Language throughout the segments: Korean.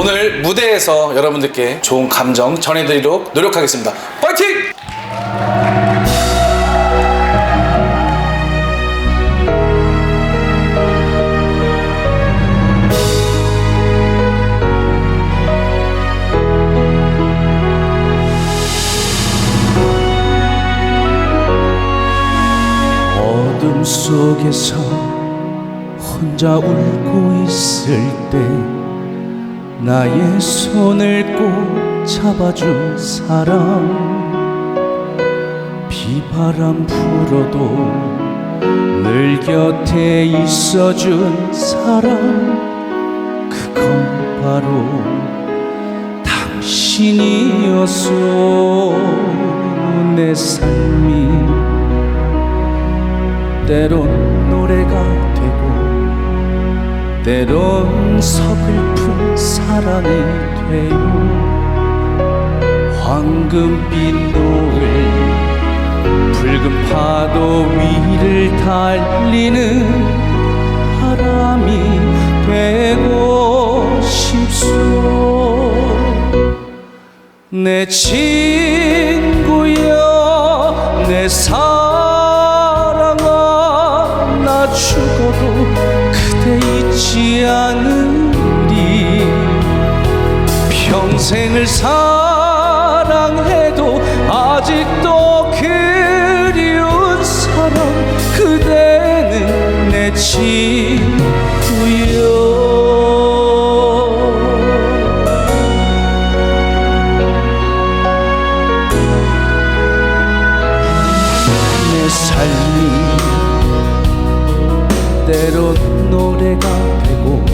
오늘 무대에서 여러분들께 좋은 감정 전해드리도록 노력하겠습니다. 파이팅! 속에서 혼자 울고 있을 때 나의 손을 꼭 잡아준 사람. 비바람 불어도 늘 곁에 있어준 사람. 그건 바로 당신이었어 내 삶이 때론 때론 서글픈 사랑이 돼요 황금빛 노을 붉은 파도 위를 달리는 바람이 되고 싶소. 내친 잊지 않으리. 평생을 사랑해도 아직도 그리운 사람 그대는 내 친구여 때론 노래가 되고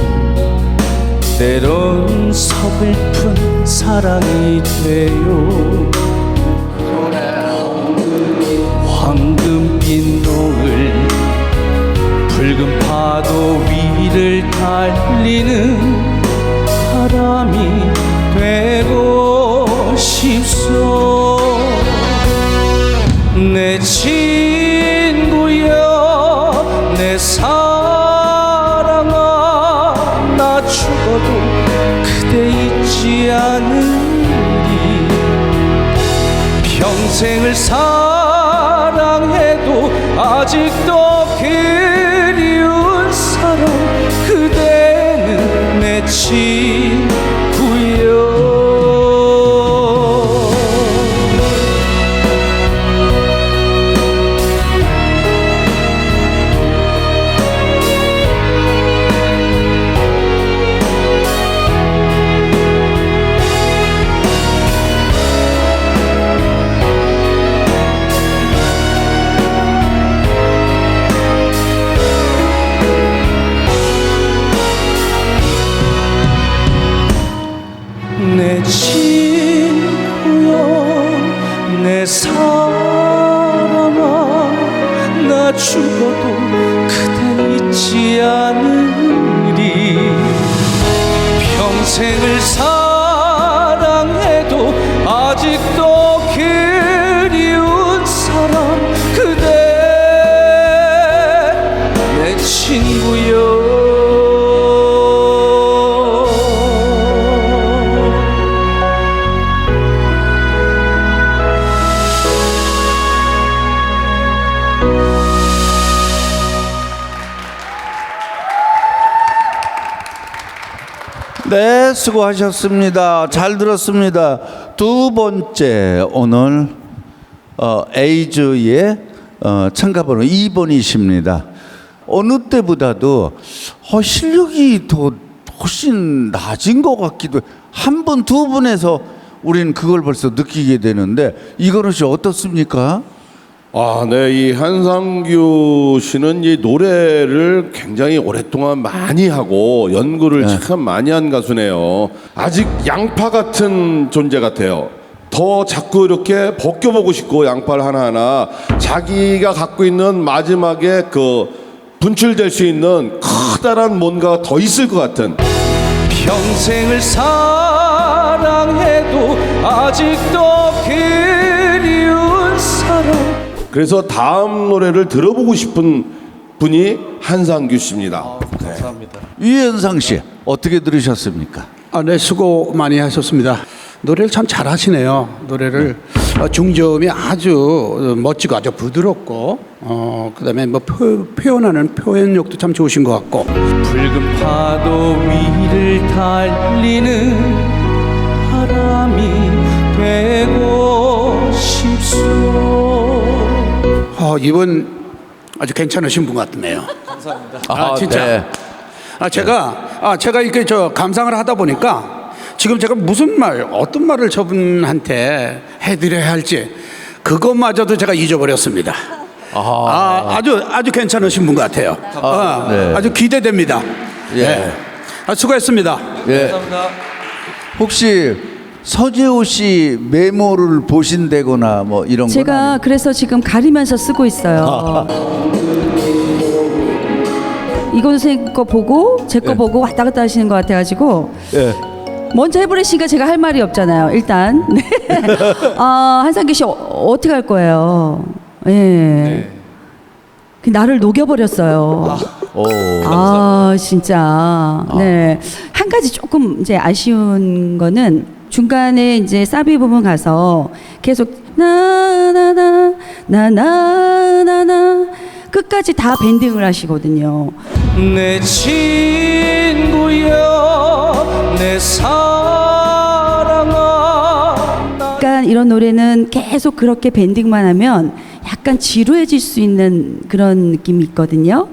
때론 서글픈 사랑이 돼요. 황금빛 노을 붉은 파도 위를 달리는 바람이 되고 싶소. 내친 평생을 사랑해도 아직도 그리운 사람 그대는 내 친 평생을 사 네, 수고하셨습니다. 잘 들었습니다. 두 번째 오늘 어, 에이즈의 어, 참가번호 2번이십니다. 어느 때보다도 어, 실력이 더 훨씬 낮은 것 같기도 한 분, 두 분에서 우리는 그걸 벌써 느끼게 되는데 이거는 씨 어떻습니까? 아, 네. 이 한상규 씨는 이 노래를 굉장히 오랫동안 많이 하고 연구를 참 많이 한 가수네요. 아직 양파 같은 존재 같아요. 더 자꾸 이렇게 벗겨보고 싶고 양파를 하나하나 자기가 갖고 있는 마지막에 그 분출될 수 있는 커다란 뭔가가 더 있을 것 같은 평생을 사랑해도 아직도 그래서 다음 노래를 들어보고 싶은 분이 한상규 씨입니다. 유현상 씨 어떻게 들으셨습니까? 아, 네, 수고 많이 하셨습니다. 노래를 참 잘하시네요. 노래를 어, 중저음이 아주 멋지고 아주 부드럽고 어, 그다음에 뭐 표, 표현하는 표현력도 참 좋으신 것 같고 붉은 파도 위를 달리는 어, 이분 아주 괜찮으신 분 같네요. 감사합니다. 아, 진짜. 네. 아 제가 아 제가 이렇게 저 감상을 하다 보니까 지금 제가 무슨 말 어떤 말을 저분한테 해드려야 할지 그것마저도 제가 잊어버렸습니다. 아, 아주 아주 괜찮으신 분 같아요. 아, 네. 아주 기대됩니다. 예. 네. 아, 수고했습니다. 예. 혹시 서재호 씨 메모를 보신다거나 뭐 이런 건 제가 그래서 지금 가리면서 쓰고 있어요. 이건 선생님 거 보고 제 거 보고 왔다 갔다 하시는 것 같아가지고 예. 먼저 해버리시니까 제가 할 말이 없잖아요. 일단 네. 아, 한상규 씨 어, 떻게 할 거예요? 예. 그 나를 녹여버렸어요. 오. 아, 진짜. 네. 한 가지 조금 이제 아쉬운 거는 중간에 이제 사비 부분 가서 계속 나나나 나나나나 끝까지 다 밴딩을 하시거든요. 내 친구여 내 사랑아 약간 이런 노래는 계속 그렇게 밴딩만 하면 약간 지루해질 수 있는 그런 느낌이 있거든요.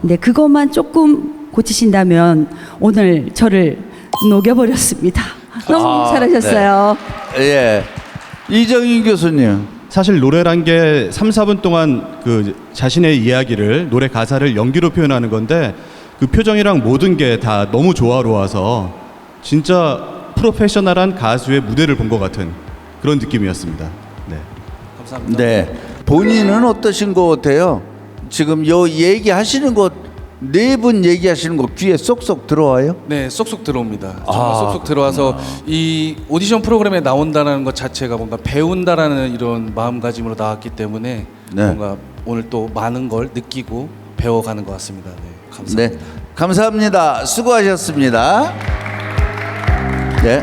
근데 그것만 조금 고치신다면 오늘 저를 녹여버렸습니다. 너무 아, 잘하셨어요. 예. 이정인 교수님. 사실 노래란 게 3, 4분 동안 그 자신의 이야기를 노래 가사를 연기로 표현하는 건데 그 표정이랑 모든 게 다 너무 조화로워서 진짜 프로페셔널한 가수의 무대를 본 것 같은 그런 느낌이었습니다. 네. 네. 본인은 어떠신 것 같아요? 지금 요 얘기하시는 것 네 분 얘기하시는 거 귀에 쏙쏙 들어와요? 네, 쏙쏙 들어옵니다. 정말 쏙쏙 들어와서 이 오디션 프로그램에 나온다는 것 자체가 뭔가 배운다라는 이런 마음가짐으로 나왔기 때문에 네. 뭔가 오늘 또 많은 걸 느끼고 배워가는 것 같습니다. 네, 감사합니다. 네. 감사합니다. 수고하셨습니다. 네.